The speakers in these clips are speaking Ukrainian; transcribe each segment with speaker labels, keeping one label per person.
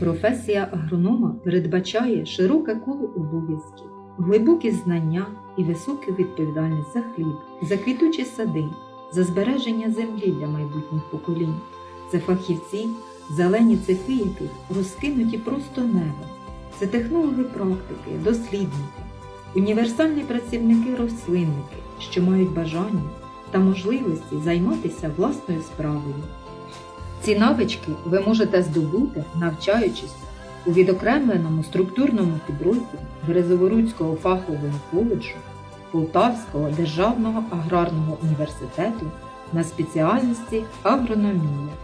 Speaker 1: Професія агронома передбачає широке коло обов'язків, глибокі знання і високу відповідальність за хліб, за квітучі сади, за збереження землі для майбутніх поколінь. Це фахівці, зелені цехи яких розкинуті просто небо. Це технологи практики, дослідники, універсальні працівники рослинники, що мають бажання та можливості займатися власною справою. Ці навички ви можете здобути, навчаючись у відокремленому структурному підрозділі Березоворуцького фахового коледжу Полтавського державного аграрного університету на спеціальності агрономія.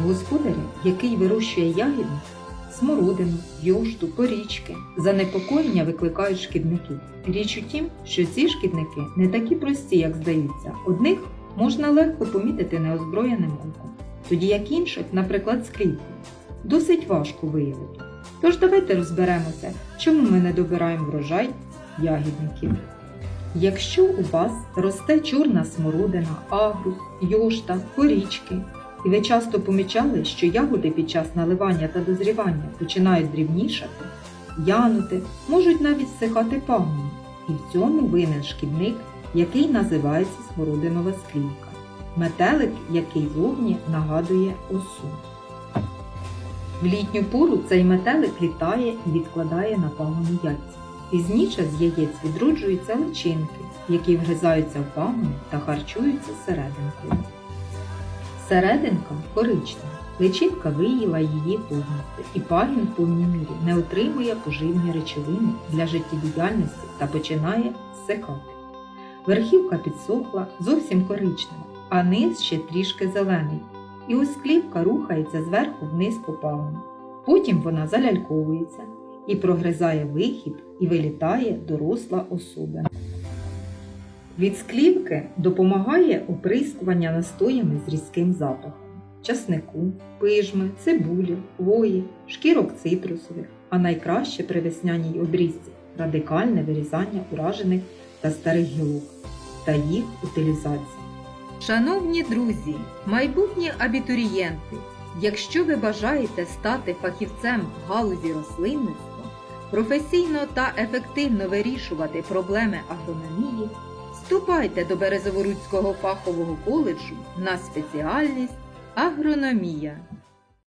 Speaker 1: В господарі, який вирощує ягідник, смородину, йошту, порічки, занепокоєння викликають шкідники. Річ у тім, що ці шкідники не такі прості, як здається. Одних можна легко помітити неозброєним оком, тоді як інших, наприклад, скріпку, досить важко виявити. Тож давайте розберемося, чому ми не добираємо врожай ягідників. Якщо у вас росте чорна смородина, агрус, йошта, корічки, і ви часто помічали, що ягоди під час наливання та дозрівання починають дрібнішати, янути, можуть навіть всихати пагони, і в цьому винен шкідник, який називається смородинова склівка, метелик, який зовні нагадує осу. В літню пору цей метелик літає і відкладає на пагони яйця. Пізніше з яєць відроджуються личинки, які вгризаються в пагони та харчуються серединкою. Серединка коричнева. Личинка виїла її повністю, і пагін в повній мірі не отримує поживні речовини для життєдіяльності та починає зсихати. Верхівка підсохла, зовсім коричнева, а низ ще трішки зелений. І ось клівка рухається зверху вниз по пагону. Потім вона заляльковується і прогризає вихід і вилітає доросла особина. Від склівки допомагає оприскування настоями з різким запахом часнику, пижми, цибулі, хвої, шкірок цитрусових, а найкраще при весняній обрізці радикальне вирізання уражених та старих гілок та їх утилізація. Шановні друзі, майбутні абітурієнти, якщо ви бажаєте стати фахівцем в галузі рослинництва, професійно та ефективно вирішувати проблеми агрономії, вступайте до Березоворуцького фахового коледжу на спеціальність агрономія.